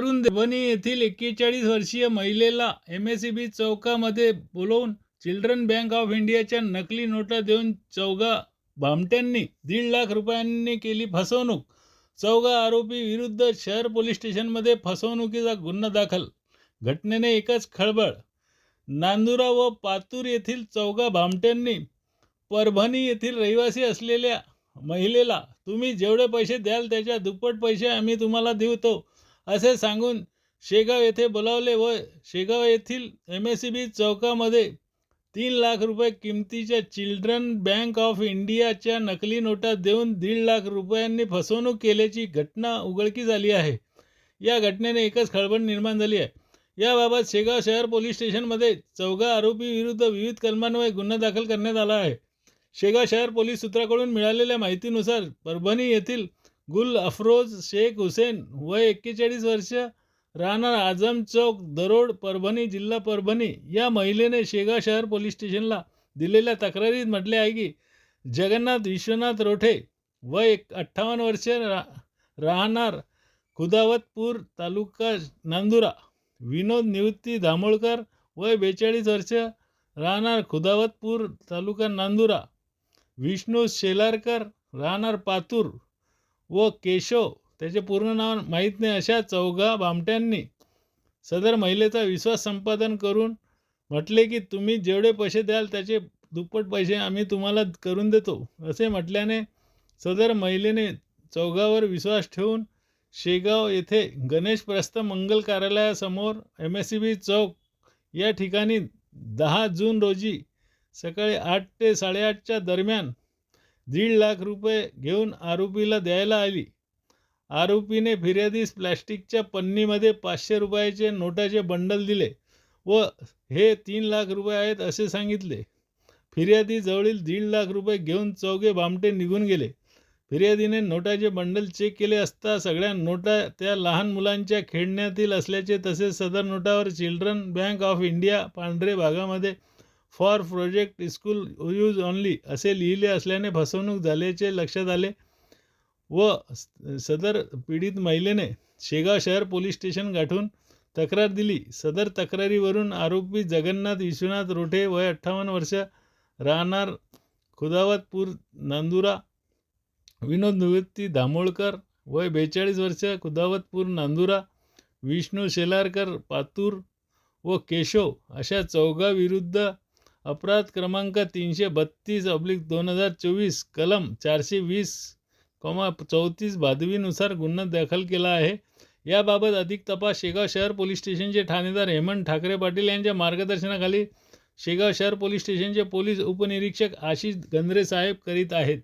करून वणी येथील एक्केचाळीस वर्षीय महिलेला एम एस सी बी चौकामध्ये बोलवून चिल्ड्रन बँक ऑफ इंडियाच्या नकली नोटा देऊन चौघा भामट्यांनी दीड लाख रुपयांनी केली फसवणूक. चौघा आरोपी विरुद्ध शहर पोलीस स्टेशनमध्ये फसवणुकीचा गुन्हा दाखल. घटनेने एकच खळबळ. नांदुरा व पातूर येथील चौघा भामट्यांनी परभणी येथील रहिवासी असलेल्या महिलेला तुम्ही जेवढे पैसे द्याल त्याच्या दुप्पट पैसे आम्ही तुम्हाला देऊतो असे सांगून शेगाव येथे बोलावले व शेगाव येथील एम एस सी बी चौकामध्ये तीन लाख रुपये किमतीच्या चिल्ड्रन बँक ऑफ इंडियाच्या नकली नोटा देऊन दीड लाख रुपयांनी फसवणूक केल्याची घटना उघडकी झाली आहे. या घटनेने एकच खळबळ निर्माण झाली आहे. याबाबत शेगाव शहर पोलीस स्टेशनमध्ये चौघा आरोपी विरुद्ध विविध कलमांवर गुन्हा दाखल करण्यात आला आहे. शेगाव शहर पोलीस सूत्राकडून मिळालेल्या माहितीनुसार परभणी येथील गुल अफरोज शेख हुसेन वय एक्केचाळीस वर्ष राहणार आझम चौक दरोड परभणी जिल्हा परभणी. या महिलेने शेगाव शहर पोलीस स्टेशनला दिलेल्या तक्रारीत म्हटले आहे की जगन्नाथ विश्वनाथ रोठे वय एक अठ्ठावन्न वर्ष रा राहणार खुदावतपूर तालुका नांदुरा. विनोद निवृत्ती दामोळकर वय बेचाळीस वर्ष राहणार खुदावतपूर तालुका नांदुरा. विष्णू शेलारकर राहणार पातूर व केशव. त्याचे पूर्ण नाव माहीत नाही अशा चौघा बामट्यांनी. सदर महिलेचा विश्वास संपादन करून म्हटले की तुम्ही जेवढे पैसे द्याल त्याचे दुप्पट पैसे आम्ही तुम्हाला करून देतो. असे म्हटल्याने सदर महिलेने चौघावर विश्वास ठेवून शेगाव येथे गणेश प्रस्थ मंगल कार्यालयासमोर एम एस सी बी चौक या ठिकाणी दहा जून रोजी सकाळी आठ ते साडेआठच्या दरम्यान दीड लाख रुपये घेऊन आरोपीला द्यायला आली. आरोपीने फिर्यादीस प्लॅस्टिकच्या पन्नीमध्ये पाचशे रुपयाचे नोटाचे बंडल दिले व हे तीन लाख रुपये आहेत असे सांगितले. फिर्यादी जवळील दीड लाख रुपये घेऊन चौघे भामटे निघून गेले. फिर्यादीने नोटाचे बंडल चेक केले असता सगळ्या नोटा त्या लहान मुलांच्या खेळण्यातील असल्याचे तसेच सदर नोटावर चिल्ड्रन बँक ऑफ इंडिया पांढरे भागामध्ये for project school use only असे लिहिले असल्याने फसवणूक झाल्याचे लक्षात आले व सदर पीडित महिलेने शेगाव शहर पोलीस स्टेशन गाठून तक्रार दिली. सदर तक्रारीवरून आरोपी जगन्नाथ विश्वनाथ रोठे वय अठ्ठावन्न वर्ष राहणार खुदावतपूर नांदुरा विनोद निवृत्ती दामोळकर वय बेचाळीस वर्ष खुदावतपूर नांदुरा विष्णू शेलारकर पातूर व केशव अशा चौघाविरुद्ध अपराध क्रमांक तीनशे बत्तीस अब्लिक दोन हजार चोवीस कलम चारशे वीस कॉमा चौतीस भादवीनुसार गुन्हा दाखल केला आहे. याबाबत अधिक तपास शेगाव शहर पोलीस स्टेशनचे ठाणेदार हेमंत ठाकरे पाटील यांच्या मार्गदर्शनाखाली शेगाव शहर पोलीस स्टेशनचे पोलीस उपनिरीक्षक आशिष गंद्रे साहेब करीत आहेत.